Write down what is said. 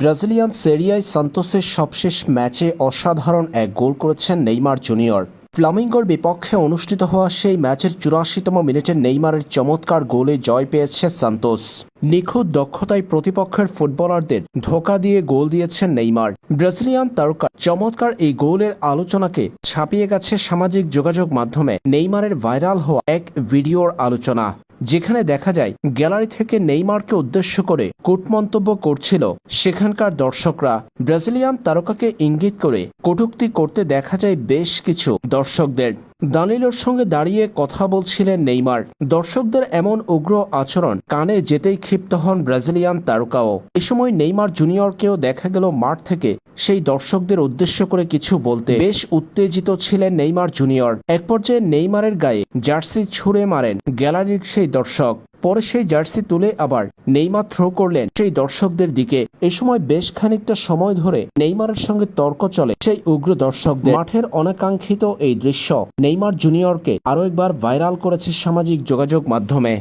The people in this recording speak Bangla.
ব্রাজিলিয়ান সেরিয়ায় সান্তোসের সবশেষ ম্যাচে অসাধারণ এক গোল করেছেন নেইমার জুনিয়র। ফ্লামিঙ্গোর বিপক্ষে অনুষ্ঠিত হওয়া সেই ম্যাচের চুরাশিতম মিনিটে নেইমারের চমৎকার গোলে জয় পেয়েছে সান্তোস। নিখুঁত দক্ষতায় প্রতিপক্ষের ফুটবলারদের ধোকা দিয়ে গোল দিয়েছেন নেইমার। ব্রাজিলিয়ান তারকা চমৎকার এই গোলের আলোচনাকে ছাপিয়ে গেছে সামাজিক যোগাযোগ মাধ্যমে। নেইমারের ভাইরাল হওয়া এক ভিডিওর আলোচনা। যেখানে দেখা যায় গ্যালারি থেকে নেইমারকে উদ্দেশ্য করে কূটমন্তব্য করছিল। সেখানকার দর্শকরা ব্রাজিলিয়ান তারকাকে ইঙ্গিত করে কটূক্তি করতে দেখা যায় বেশ কিছু দর্শকদের। দানিলোর সঙ্গে দাঁড়িয়ে কথা বলছিলেন নেইমার। দর্শকদের এমন উগ্র আচরণ কানে যেতেই ক্ষিপ্ত হন ব্রাজিলিয়ান তারকাও। এ সময় নেইমার জুনিয়রকেও দেখা গেল মাঠ থেকে সেই দর্শকদের উদ্দেশ্য করে কিছু বলতে বেশ উত্তেজিত ছিলেন নেইমার জুনিয়র। এক পর্যায়ে নেইমারের গায়ে জার্সি ছুঁড়ে মারেন গ্যালারির সেই দর্শক। পরে সেই জার্সি তুলে আবার নেইমার থ্রো করলেন সেই দর্শকদের দিকে। এ সময় বেশ খানিকটা সময় ধরে নেইমারের সঙ্গে তর্ক চলে সেই উগ্র দর্শকদের। মাঠের অনাকাঙ্ক্ষিত এই দৃশ্য নেইমার জুনিয়রকে আরও একবার ভাইরাল করেছে সামাজিক যোগাযোগ মাধ্যমে।